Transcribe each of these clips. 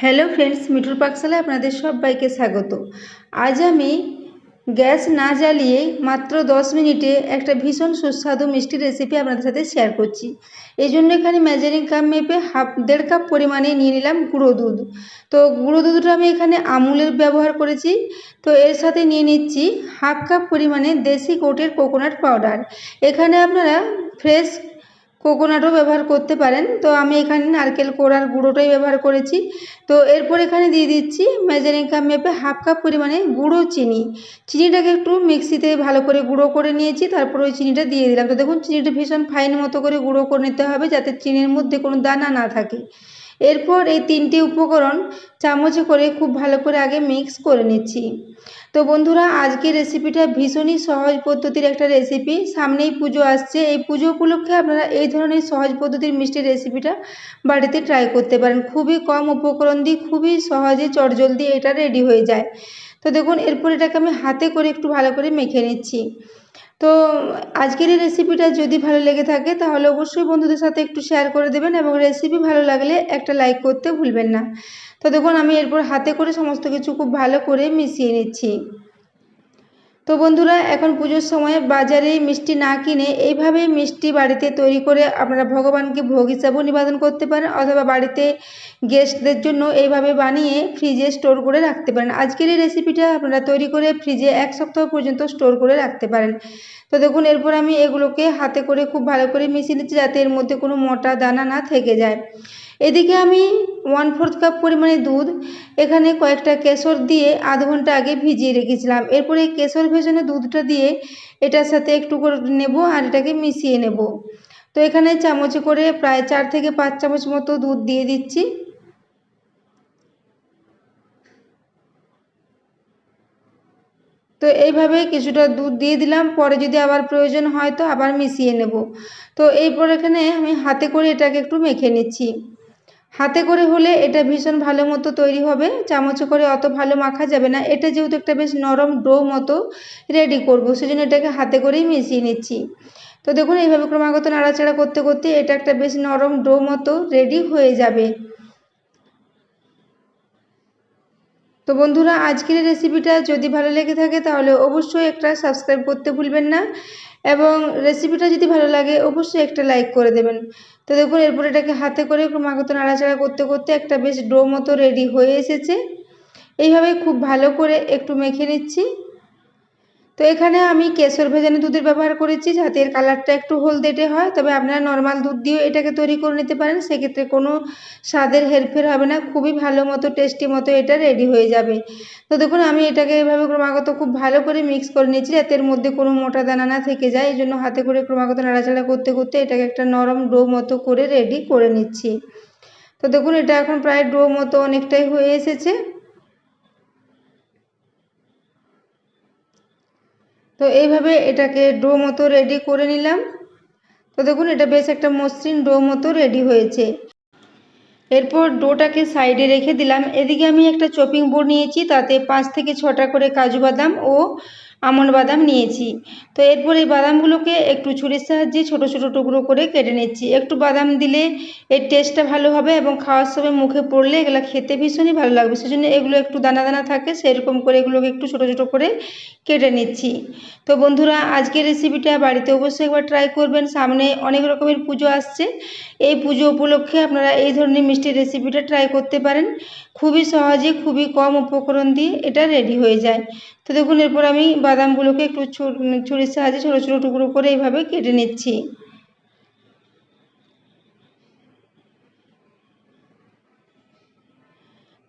Hello friends মিঠুর পাকশালায় আপনাদের সবাইকে স্বাগত। আজ আমি গ্যাস না জ্বালিয়ে মাত্র দশ মিনিটে একটা ভীষণ সুস্বাদু মিষ্টি রেসিপি আপনাদের সাথে শেয়ার করছি। এই জন্য এখানে মেজারিং কাপ মেপে হাফ দেড় কাপ পরিমাণে নিয়ে নিলাম গুঁড়ো দুধ। তো গুঁড়ো দুধটা আমি এখানে আমুলের ব্যবহার করেছি। তো এর সাথে নিয়ে নিচ্ছি হাফ কাপ পরিমাণে দেশি কোটের কোকোনাট পাউডার এখানে আপনারা ফ্রেশ কোকোনাটও ব্যবহার করতে পারেন। তো আমি এখানে নারকেল কোড়ার গুঁড়োটাই ব্যবহার করেছি। তো এরপর এখানে দিয়ে দিচ্ছি মেজারিং কাপ মেপে হাফ কাপ পরিমাণে গুঁড়ো চিনি। চিনিটাকে একটু মিক্সিতে ভালো করে গুঁড়ো করে নিয়েছি, তারপর ওই চিনিটা দিয়ে দিলাম। তো দেখুন, চিনিটা ভীষণ ফাইন মতো করে গুঁড়ো করে নিতে হবে যাতে চিনির মধ্যে কোনো দানা না থাকে। এরপর এই তিনটি উপকরণ চামচে করে খুব ভালো করে আগে মিক্স করে নিচ্ছি। তো বন্ধুরা, আজকের রেসিপিটা ভীষণই সহজ পদ্ধতির একটা রেসিপি সামনেই পুজো আসছে। এই পুজো উপলক্ষে আপনারা এই ধরনের সহজ পদ্ধতির মিষ্টি রেসিপিটা বাড়িতে ট্রাই করতে পারেন। খুবই কম উপকরণ দিয়ে, খুবই সহজে, চটজলদি এটা রেডি হয়ে যায়। তো দেখুন, এরপর এটাকে আমি হাতে করে একটু ভালো করে মেখে নিচ্ছি। তো আজকের এই রেসিপিটা যদি ভালো লেগে থাকে, তাহলে অবশ্যই বন্ধুদের সাথে একটু শেয়ার করে দেবেন এবং রেসিপি ভালো লাগলে একটা লাইক করতে ভুলবেন না। তো দেখুন, আমি এরপর হাতে করে সমস্ত কিছু খুব ভালো করে মিশিয়ে নিচ্ছি। তো বন্ধুরা, এখন পুজোর সময় বাজারে মিষ্টি না কিনে এইভাবে মিষ্টি বাড়িতে তৈরি করে আপনারা ভগবানকে ভোগ হিসাবেও নিবেদন করতে পারেন অথবা বাড়িতে গেস্টদের জন্য এইভাবে বানিয়ে ফ্রিজে স্টোর করে রাখতে পারেন। আজকের এই রেসিপিটা আপনারা তৈরি করে ফ্রিজে এক সপ্তাহ পর্যন্ত স্টোর করে রাখতে পারেন। তো দেখুন, এরপর আমি এগুলোকে হাতে করে খুব ভালো করে মিশিয়ে নিচ্ছি যাতে এর মধ্যে কোনো মোটা দানা না থেকে যায়। এদিকে আমি ওয়ান ফোর্থ কাপ পরিমাণে দুধ, এখানে কয়েকটা কেশর দিয়ে আধ ঘণ্টা আগে ভিজিয়ে রেখেছিলাম। এরপরে এই কেশর ভেজানো দুধটা দিয়ে এটার সাথে একটু করে নেব আর এটাকে মিশিয়ে নেব। তো এখানে চামচে করে প্রায় চার থেকে পাঁচ চামচ মতো দুধ দিয়ে দিচ্ছি। তো এইভাবে কিছুটা দুধ দিয়ে দিলাম, পরে যদি আবার প্রয়োজন হয় তো আবার মিশিয়ে নেব। তো এরপর এখানে আমি হাতে করে এটাকে একটু মেখে নিচ্ছি। হাতে করে হলে এটা ভীষণ ভালো মতো তৈরি হবে। চামচে করে অত ভালো মাখা যাবে না। এটা যেহেতু একটা বেশ নরম ডো মতো রেডি করব, সেজন্য এটাকে হাতে করেই মিশিয়ে নিচ্ছি। তো দেখুন, এইভাবে ক্রমাগত নাড়াচাড়া করতে করতে এটা একটা বেশ নরম ডো মতো রেডি হয়ে যাবে। তো বন্ধুরা, আজকের রেসিপিটা যদি ভালো লেগে থাকে, তাহলে অবশ্যই একটা সাবস্ক্রাইব করতে ভুলবেন না। এবং রেসিপিটা যদি ভালো লাগে, অবশ্যই একটা লাইক করে দেবেন। তো দেখুন, এরপর এটাকে হাতে করে ক্রমাগত নাড়াচাড়া করতে করতে একটা বেশ ডো মতো রেডি হয়ে এসেছে। এইভাবে খুব ভালো করে একটু মেখে নিচ্ছি। তো এখানে আমি কেশর ভেজানো দুধের ব্যবহার করেছি যাতে এর কালারটা একটু হলদেটে হয়। তবে আপনারা নর্মাল দুধ দিয়েও এটাকে তৈরি করে নিতে পারেন। সেক্ষেত্রে কোনো স্বাদের হেরফের হবে না। খুবই ভালো মতো, টেস্টি মতো এটা রেডি হয়ে যাবে। তো দেখুন, আমি এটাকে এভাবে ক্রমাগত খুব ভালো করে মিক্স করে নিয়েছি যাতে এর মধ্যে কোনো মোটা দানা না থেকে যায়। এই জন্য হাতে করে ক্রমাগত নাড়াচাড়া করতে করতে এটাকে একটা নরম ডো মতো করে রেডি করে নিচ্ছি। তো দেখুন, এটা এখন প্রায় ডো মতো অনেকটাই হয়ে এসেছে। তো এইভাবে এটাকে ডো মতো রেডি করে নিলাম। তো দেখুন, এটা বেশ একটা মসৃণ ডো মতো রেডি হয়েছে। এরপর ডোটাকে সাইডে রেখে দিলাম। এদিকে আমি একটা চপিং বোর্ড নিয়েছি, তাতে পাঁচ থেকে ছটা করে কাজু বাদাম ও আমন্ড বাদাম নিয়েছি। তো এরপর এই বাদামগুলোকে একটু ছুরির সাহায্যে ছোট ছোট টুকরো করে কেটে নিচ্ছি। একটু বাদাম দিলে এর টেস্টটা ভালো হবে এবং খাওয়ার সময় মুখে পড়লে এগুলো খেতে ভীষণই ভালো লাগবে। সেজন্য এগুলো একটু দানা দানা থাকে সেরকম করে এগুলোকে একটু ছোট ছোট করে কেটে নিচ্ছি। তো বন্ধুরা, আজকের রেসিপিটা বাড়িতে অবশ্যই একবার ট্রাই করবেন। সামনে অনেক রকমের পুজো আসছে। এই পুজো উপলক্ষে আপনারা এই ধরনের মিষ্টির রেসিপিটা ট্রাই করতে পারেন। খুবই সহজে, খুবই কম উপকরণ দিয়ে এটা রেডি হয়ে যায়। তো দেখুন, এরপর আমি বাদামগুলোকে একটু ছুরির সাহায্যে ছোটো ছোটো টুকরো করে এইভাবে কেটে নিচ্ছি।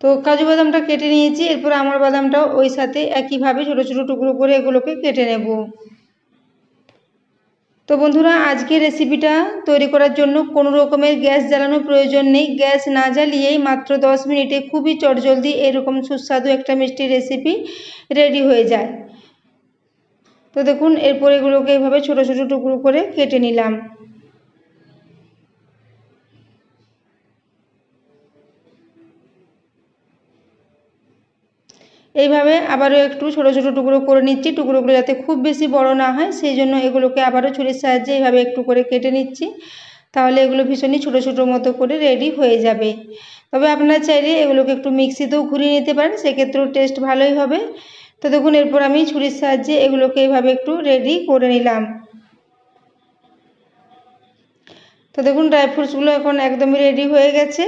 তো কাজু বাদামটা কেটে নিয়েছি। এরপর আমার বাদামটাও ওই সাথে একইভাবে ছোটো ছোটো টুকরো করে এগুলোকে কেটে নেব। তো বন্ধুরা আজকে রেসিপিটা তৈরি করার জন্য কোনো রকমের গ্যাস জ্বালানোর প্রয়োজন নেই। গ্যাস না জ্বালিয়েই মাত্র দশ মিনিটে খুবই চটজলদি এরকম সুস্বাদু একটা মিষ্টি রেসিপি রেডি হয়ে যায়। তো দেখুন, এরপর এগুলোকে এইভাবে ছোটো ছোটো টুকরো করে কেটে নিলাম। এইভাবে আবারও একটু ছোটো ছোটো টুকরো করে নিচ্ছি, টুকরোগুলো যাতে খুব বেশি বড় না হয়, সেই জন্য এগুলোকে আবারও ছুরির সাহায্যে এইভাবে একটু করে কেটে নিচ্ছি। তাহলে এগুলো ভীষণই ছোটো ছোটো মতো করে রেডি হয়ে যাবে। তবে আপনারা চাইলে এগুলোকে একটু মিক্সিতেও ঘুরিয়ে নিতে পারেন, সেক্ষেত্রেও টেস্ট ভালোই হবে। তো দেখুন, এরপর আমি ছুরির সাহায্যে এগুলোকে এইভাবে একটু রেডি করে নিলাম। তো দেখুন ড্রাই ফ্রুটসগুলো এখন একদমই রেডি হয়ে গেছে।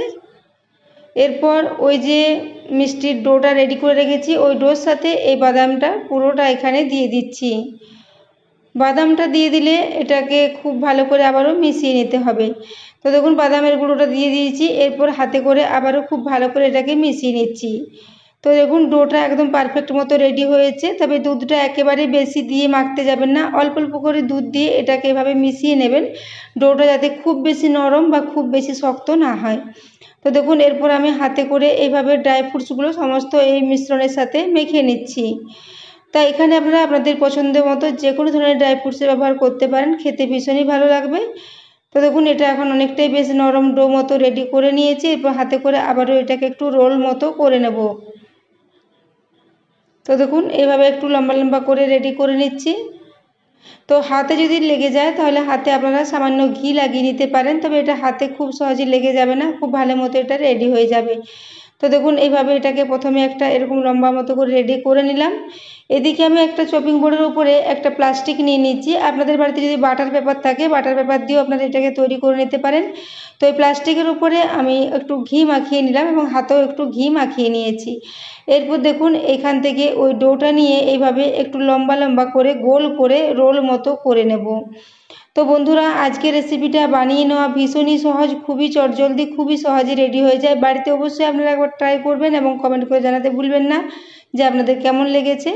এরপর ওই যে মিষ্টির ডোটা রেডি করে রেখেছি, ওই ডোর সাথে এই বাদামটা পুরোটা এখানে দিয়ে দিচ্ছি। বাদামটা দিয়ে দিলে এটাকে খুব ভালো করে আবারও মিশিয়ে নিতে হবে। তো দেখুন, বাদামের গুঁড়োটা দিয়ে দিয়েছি, এরপর হাতে করে আবারও খুব ভালো করে এটাকে মিশিয়ে নিচ্ছি। তো দেখুন, ডোটা একদম পারফেক্ট মতো রেডি হয়েছে, তবে দুধটা একেবারে বেশি দিয়ে মাখতে যাবেন না। অল্প অল্প করে দুধ দিয়ে এটাকে এভাবে মিশিয়ে নেবেন। ডোটা যাতে খুব বেশি নরম বা খুব বেশি শক্ত না হয়। তো দেখুন, এরপর আমি হাতে করে এইভাবে ড্রাই ফ্রুটসগুলো সমস্ত এই মিশ্রণের সাথে মেখে নিচ্ছি। তা এখানে আপনারা আপনাদের পছন্দের মতো যে কোনো ধরনের ড্রাই ফ্রুটসের ব্যবহার করতে পারেন, খেতে ভীষণই ভালো লাগবে। তো দেখুন, এটা এখন অনেকটাই বেশ নরম ডো মতো রেডি করে নিয়েছি। এরপর হাতে করে আবারও এটাকে একটু রোল মতো করে নেব। তো দেখুন এইভাবে একটু লম্বা লম্বা করে রেডি করে নিচ্ছি। তো হাতে যদি লেগে যায় তাহলে হাতে আপনারা সামান্য ঘি লাগিয়ে নিতে পারেন, তবে এটা হাতে খুব সহজে লেগে যাবে না, খুব ভালো মতো এটা রেডি হয়ে যাবে। তো দেখুন, এইভাবে এটাকে প্রথমে একটা এরকম লম্বা মতো করে রেডি করে নিলাম। এদিকে আমি একটা চপিং বোর্ডের উপরে একটা প্লাস্টিক নিয়ে নিচ্ছি। আপনাদের বাড়িতে যদি বাটার পেপার থাকে বাটার পেপার দিয়েও আপনারা এটাকে তৈরি করে নিতে পারেন। তো এই প্লাস্টিকের উপরে আমি একটু ঘি মাখিয়ে নিলাম এবং হাতেও একটু ঘি মাখিয়ে নিয়েছি। এরপর দেখুন, এখান থেকে ওই ডোটা নিয়ে এইভাবে একটু লম্বা লম্বা করে গোল করে রোল মতো করে নেব। তো বন্ধুরা আজকে রেসিপিটা বানিয়ে নেওয়া ভীষণই সহজ, খুবই চটজলদি, খুবই সহজে রেডি হয়ে যায়। বাড়িতে অবশ্যই আপনারা একবার ট্রাই করবেন এবং কমেন্ট করে জানাতে ভুলবেন না যে আপনাদের কেমন লেগেছে।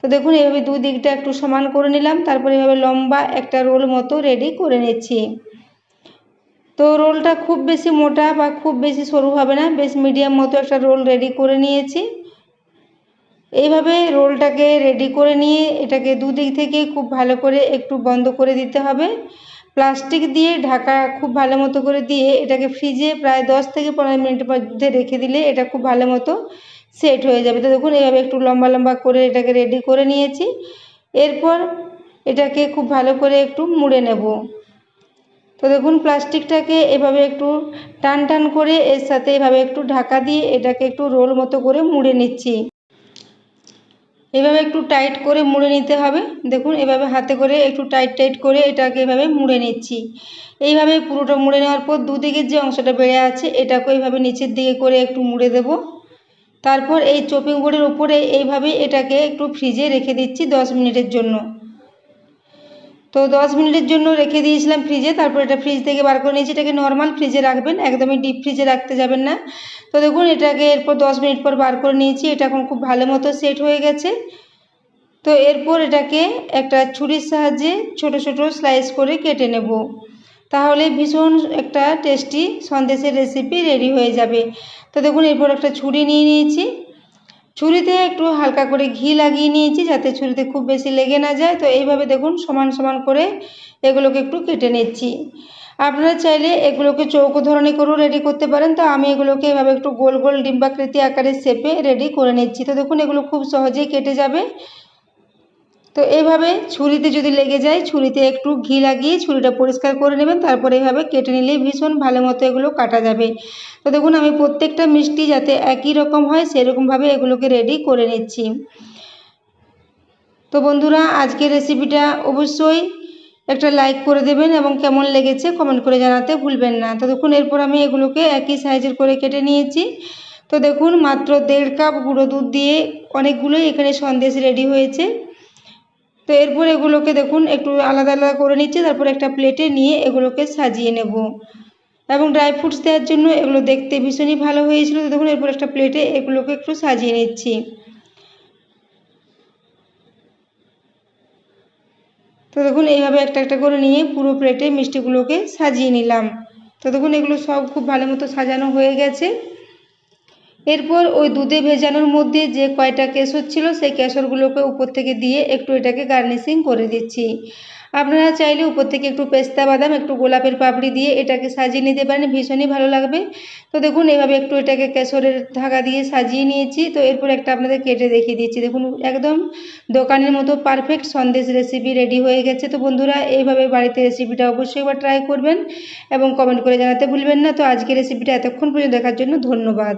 তো দেখুন এইভাবে দু দিকটা একটু সমান করে নিলাম, তারপরে এভাবে লম্বা একটা রোল মতো রেডি করে নিচ্ছি। তো রোলটা খুব বেশি মোটা বা খুব বেশি সরু হবে না, বেশ মিডিয়াম মতো একটা রোল রেডি করে নিয়েছি। এইভাবে রোলটাকে রেডি করে নিয়ে এটাকে দুদিক থেকে খুব ভালো করে একটু বন্ধ করে দিতে হবে। প্লাস্টিক দিয়ে ঢাকা খুব ভালো মতো করে দিয়ে এটাকে ফ্রিজে প্রায় দশ থেকে পনেরো মিনিটের মধ্যে রেখে দিলে এটা খুব ভালো মতো সেট হয়ে যাবে। তো দেখুন, এইভাবে একটু লম্বা লম্বা করে এটাকে রেডি করে নিয়েছি। এরপর এটাকে খুব ভালো করে একটু মুড়ে নেব। তো দেখুন, প্লাস্টিকটাকে এভাবে একটু টান টান করে এর সাথে এভাবে একটু ঢাকা দিয়ে এটাকে একটু রোল মতো করে মুড়ে নিচ্ছি। এভাবে একটু টাইট করে মুড়ে নিতে হবে। দেখুন, এভাবে হাতে করে একটু টাইট টাইট করে এটাকে এভাবে মুড়ে নিচ্ছি। এইভাবে পুরোটা মুড়ে নেওয়ার পর দুদিকের যে অংশটা বেড়ে আছে, এটাকে এইভাবে নিচের দিকে করে একটু মুড়ে দেব। তারপর এই চপিং বোর্ডের উপরে এইভাবে এটাকে একটু ফ্রিজে রেখে দিচ্ছি দশ মিনিটের জন্য। তো দশ মিনিটের জন্য রেখে দিয়েছিলাম ফ্রিজে তারপর এটা ফ্রিজ থেকে বার করে নিয়েছি। এটাকে নর্মাল ফ্রিজে রাখবেন, একদমই ডিপ ফ্রিজে রাখতে যাবেন না। তো দেখুন, এটাকে এরপর দশ মিনিট পর বার করে নিয়েছি। এটা এখন খুব ভালো মতো সেট হয়ে গেছে। তো এরপর এটাকে একটা ছুরির সাহায্যে ছোট ছোট স্লাইস করে কেটে নেব। তাহলে ভীষণ একটা টেস্টি সন্দেশের রেসিপি রেডি হয়ে যাবে। তো দেখুন, এরপর একটা ছুরি নিয়ে নিয়েছি। ছুরিতে একটু হালকা করে ঘি লাগিয়ে নিয়েছি যাতে ছুরিতে খুব বেশি লেগে না যায়। তো এইভাবে দেখুন, সমান সমান করে এগুলোকে একটু কেটে নিচ্ছি। আপনারা চাইলে এগুলোকে চৌকো ধরনের করেও রেডি করতে পারেন। তো আমি এগুলোকে এভাবে একটু গোল গোল ডিম্বাকৃতি আকারে শেপে রেডি করে নিচ্ছি। তো দেখুন, এগুলো খুব সহজেই কেটে যাবে। তো এইভাবে ছুরিতে যদি লেগে যায়, ছুরিতে একটু ঘি লাগিয়ে ছুরিটা পরিষ্কার করে নেবেন। তারপরে এইভাবে কেটে নিলেই ভীষণ ভালো মতো এগুলো কাটা যাবে। তো দেখুন, আমি প্রত্যেকটা মিষ্টি যাতে একই রকম হয়, সেরকমভাবে এগুলোকে রেডি করে নিচ্ছি। তো বন্ধুরা, আজকের রেসিপিটা অবশ্যই একটা লাইক করে দেবেন এবং কেমন লেগেছে কমেন্ট করে জানাতে ভুলবেন না। তো দেখুন, এরপর আমি এগুলোকে একই সাইজের করে কেটে নিয়েছি। তো দেখুন, মাত্র দেড় কাপ গুঁড়ো দুধ দিয়ে অনেকগুলোই এখানে সন্দেশ রেডি হয়েছে। তো এরপর এগুলোকে দেখুন, একটু আলাদা আলাদা করে নিচ্ছি, তারপর একটা প্লেটে নিয়ে এগুলোকে সাজিয়ে নেব। এবং ড্রাই ফ্রুটস দেওয়ার জন্য এগুলো দেখতে ভীষণই ভালো হয়েছিল। তো দেখুন, এরপর একটা প্লেটে এগুলোকে একটু সাজিয়ে নিচ্ছি। তো দেখুন, এইভাবে একটা একটা করে নিয়ে পুরো প্লেটে মিষ্টিগুলোকে সাজিয়ে নিলাম। তো দেখুন, এগুলো সব খুব ভালো মতো সাজানো হয়ে গেছে। এরপর ওই দুধে ভেজানোর মধ্যে যে কয়টা কেশর ছিল সেই কেশরগুলোকে উপর থেকে দিয়ে একটু এটাকে গার্নিশিং করে দিচ্ছি। আপনারা চাইলে উপর থেকে একটু পেস্তা বাদাম, একটু গোলাপের পাপড়ি দিয়ে এটাকে সাজিয়ে নিতে পারেন, ভীষণই ভালো লাগবে। তো দেখুন, এভাবে একটু এটাকে কেশরের ধাগা দিয়ে সাজিয়ে নিয়েছি। তো এরপর একটা আপনাদের কেটে দেখিয়ে দিচ্ছি। দেখুন, একদম দোকানের মতো পারফেক্ট সন্দেশ রেসিপি রেডি হয়ে গেছে। তো বন্ধুরা, এইভাবে বাড়িতে রেসিপিটা অবশ্যই একবার ট্রাই করবেন এবং কমেন্ট করে জানাতে ভুলবেন না। তো আজকে রেসিপিটা এতক্ষণ পর্যন্ত দেখার জন্য ধন্যবাদ।